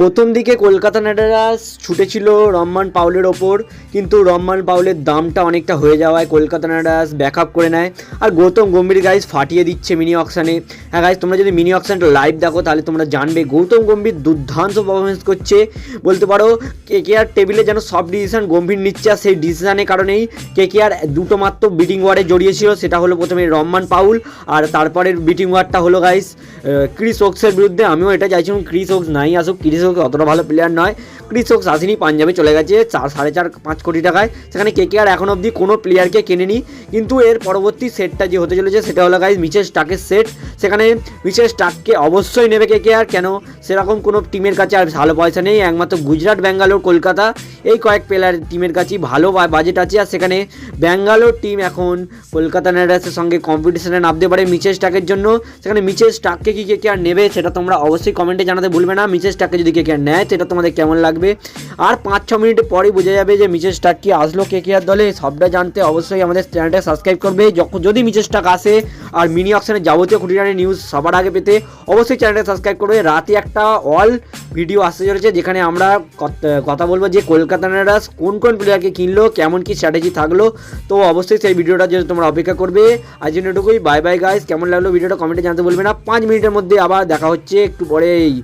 প্রথম দিকে Kolkata Knight Riders ছুটেছিল রহমান পাউলের ওপর, কিন্তু রহমান পাউলের দামটা অনেকটা হয়ে যাওয়ায় Kolkata Knight Riders back up করে নেয়। আর গৌতম গম্ভীর গাইজ ফাটিয়ে দিচ্ছে মিনি অকশানে হ্যাঁ গাইজ তোমরা যদি মিনি অকশানটা লাইভ দেখো, তাহলে তোমরা জানবে গৌতম গম্ভীর দুর্ধান্ত পারফরমেন্স করছে। বলতে পারো কে কে আর টেবিলে যেন সব ডিসিশন গম্ভীর নিচ্ছে, আর সেই ডিসিশনের কারণেই কে কে আর দুটো মাত্র বিটিং ওয়ারে জড়িয়েছিল, সেটা হলো প্রথমে রহমান পাউল, আর তারপরের বিটিং ওয়ারটা হলো গাইস ক্রিস ওক্সের বিরুদ্ধে। আমিও এটা চাইছিলাম, ক্রিস ওক্স নাই আসুক, ক্রিস ওক্স অতটা ভালো প্লেয়ার নয়। কৃষক শাসিনী পাঞ্জাবে চলে গেছে চার সাড়ে চার, পাঁচ কোটি টাকায়। সেখানে কে কে আর এখন অবধি কোনো প্লেয়ারকে কেনেনি। কিন্তু এর পরবর্তী সেটটা যে হতে চলেছে, সেটা হলো গাইজ মিচেস টাকের সেট সেখানে মিচেস টাককে অবশ্যই নেবে কে কে আর কেন? সেরকম কোনো টিমের কাছে আর ভালো পয়সা নেই, একমাত্র গুজরাট, ব্যাঙ্গালোর, কলকাতা, এই কয়েক প্লেয়ার টিমের কাছেই ভালো বাজেট আছে। আর সেখানে ব্যাঙ্গালোর টিম এখন কলকাতা নাইট রাইডার্সের সঙ্গে কম্পিটিশনে নামতে পারে মিচেস স্টাকের জন্য। সেখানে মিচেস স্টাককে কি, কে কে আর নেবে সেটা তোমরা অবশ্যই কমেন্টে জানাতে ভুলবে না। মিচেল স্টাককে যদি কে কে আর নেয়, সেটা তোমাদের কেমন লাগবে? আর পাঁচ, ছ মিনিট পরেই বোঝা যাবে যে মিচেস স্টাক কি আসলো কে কে আর দলে। সবটা জানতে অবশ্যই আমাদের চ্যানেলটা সাবস্ক্রাইব করবে। যখন যদি মিচেস টাক আসে, আর মিনি অপশনের যাবতীয় খুঁটিনাটি নিউজ সবার আগে পেতে, অবশ্যই চ্যানেলটা সাবস্ক্রাইব করবে। রাতে একটা অল ভিডিও আসতে চলেছে, যেখানে আমরা কথা বলব যে কলকাতা নাইট কোন কোন প্লেয়ারকে কিনলো, কেমন কি স্ট্র্যাটেজি থাকল। তো অবশ্যই সেই ভিডিওটা যদি তোমরা অপেক্ষা করবে। আজ জন্য এটুকুই বাই বাই গাইস কেমন লাগল ভিডিওটা কমেন্টে জানতে বলবে না। পাঁচ মিনিটের মধ্যে আবার দেখা হচ্ছে একটু পরেই।